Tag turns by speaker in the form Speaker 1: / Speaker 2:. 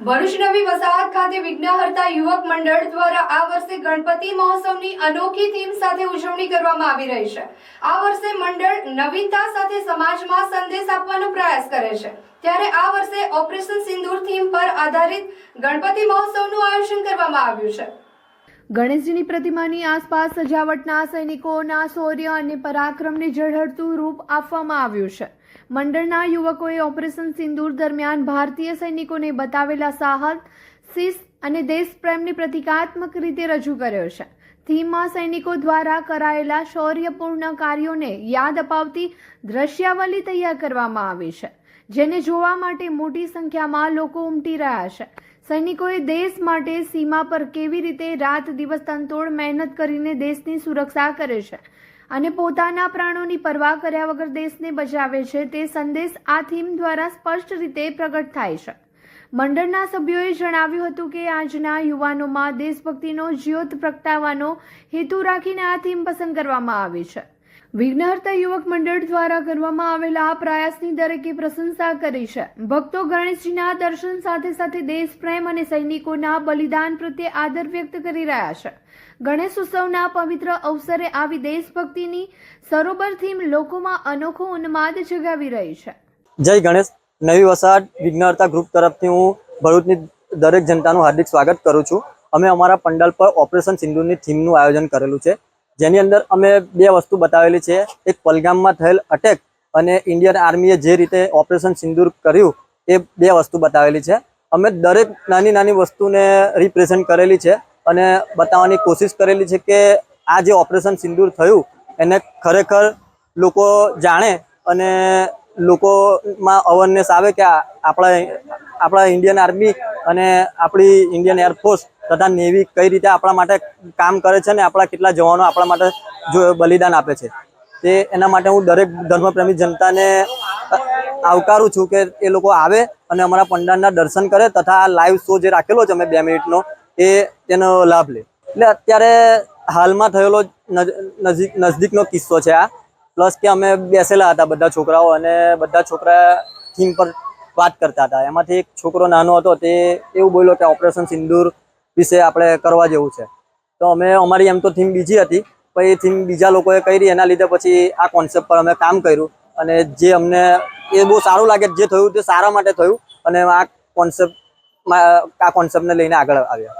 Speaker 1: ભરૂચ વસાહત ખાતે વિઘ્નહર્તા યુવક મંડળ દ્વારા આ વર્ષે ગણપતિ મહોત્સવની અનોખી થીમ સાથે ઉજવણી કરવામાં આવી રહી છે. આ વર્ષે મંડળ નવીનતા સાથે સમાજમાં સંદેશ આપવાનો પ્રયાસ કરે છે. ત્યારે આ વર્ષે ઓપરેશન સિંદૂર થીમ પર આધારિત ગણપતિ મહોત્સવનું આયોજન કરવામાં આવ્યું છે. ગણેશજીની પ્રતિમાની આસપાસ સજાવટના સૈનિકોના શૌર્ય અને પરાક્રમને ઝળહળતું રૂપ આપવામાં આવ્યું છે. મંડળના યુવકોએ ઓપરેશન સિંદૂર દરમિયાન ભારતીય સૈનિકોને બતાવેલા સાહસ, શિસ્ત અને દેશપ્રેમની પ્રતિકાત્મક રીતે રજૂ કર્યો છે. થીમમાં સૈનિકો દ્વારા કરાયેલા શૌર્યપૂર્ણ કાર્યોને યાદ અપાવતી દ્રશ્યાવલી તૈયાર કરવામાં આવી છે, જેને જોવા માટે મોટી સંખ્યામાં લોકો ઉમટી રહ્યા છે. સૈનિકોએ દેશ માટે સીમા પર કેવી રીતે રાત દિવસ તનતોડ મહેનત કરીને દેશની સુરક્ષા કરે છે અને પોતાના પ્રાણોની પરવા કર્યા વગર દેશને બચાવે છે તે સંદેશ આ થીમ દ્વારા સ્પષ્ટ રીતે પ્રગટ થાય છે. મંડળના સભ્યોએ જણાવ્યું હતું કે આજના યુવાનોમાં દેશભક્તિનો જ્યોત પ્રગટાવવાનો હેતુ રાખીને આ થીમ પસંદ કરવામાં આવી છે. વિઘ્નહર્તા યુવક મંડળ દ્વારા કરવામાં આવેલા આ પ્રયાસની દરેકે પ્રશંસા કરી છે. ભક્તો ગણેશજીના દર્શન સાથે સાથે દેશ પ્રેમ અને સૈનિકોના બલિદાન પ્રત્યે આદર વ્યક્ત કરી રહ્યા છે. ગણેશ ઉત્સવના પવિત્ર અવસરે આવી દેશભક્તિની સરોબર થીમ લોકોમાં અનોખો ઉન્માદ જગાવી રહી છે.
Speaker 2: જય ગણેશ. નવી વસાહત વિઘ્નહર્તા ગ્રુપ તરફથી હું ભરૂચની દરેક જનતાનું હાર્દિક સ્વાગત કરું છું. અમે અમારા પંડાલ પર ઓપરેશન સિંધુની થીમનું આયોજન કરેલું છે. જેની અંદર અમે બે વસ્તુ બતાવેલી છે. એક પલગામમાં થયેલ અટેક અને ઇન્ડિયન આર્મીએ જે રીતે ઓપરેશન સિંદૂર કર્યું એ બે વસ્તુ બતાવેલી છે. અમે દરેક નાની નાની વસ્તુને રિપ્રેઝેન્ટ કરેલી છે અને બતાવવાની કોશિશ કરેલી છે કે આ જે ઓપરેશન સિંદૂર થયું એને ખરેખર લોકો જાણે અને લોકોમાં અવેરનેસ આવે કે આપણા આપણા ઇન્ડિયન આર્મી અને આપણી ઇન્ડિયન એરફોર્સ તથા નેવી કઈ રીતે આપણા માટે કામ કરે છે ને આપણા કેટલા જવાનો આપણા માટે જો બલિદાન આપે છે. તે એના માટે હું દરેક ધર્મપ્રેમી જનતાને આવકારું છું કે એ લોકો આવે અને અમારા પંડાલના દર્શન કરે તથા આ લાઈવ શો જે રાખેલો છે અમે બે મિનિટનો, એ તેનો લાભ લે. એટલે અત્યારે હાલમાં થયેલો નજ- નજીક, નજદીકનો કિસ્સો છે આ. પ્લસ કે અમે બેસેલા હતા બધા છોકરાઓ અને બધા છોકરા થીમ પર વાત કરતા હતા. એમાંથી એક છોકરો નાનો હતો તે એવું બોલ્યો કે ઓપરેશન સિંદૂર વિશે આપણે કરવા જેવું છે. તો અમે, અમારી એમ તો થીમ બીજી હતી, પણ એ થીમ બીજા લોકોએ કરી એના લીધે પછી આ કોન્સેપ્ટ પર અમે કામ કર્યું અને જે અમને, એ બહુ સારું લાગે જે થયું તે સારા માટે થયું અને આ કોન્સેપ્ટમાં આ કોન્સેપ્ટને લઈને આગળ આવ્યા.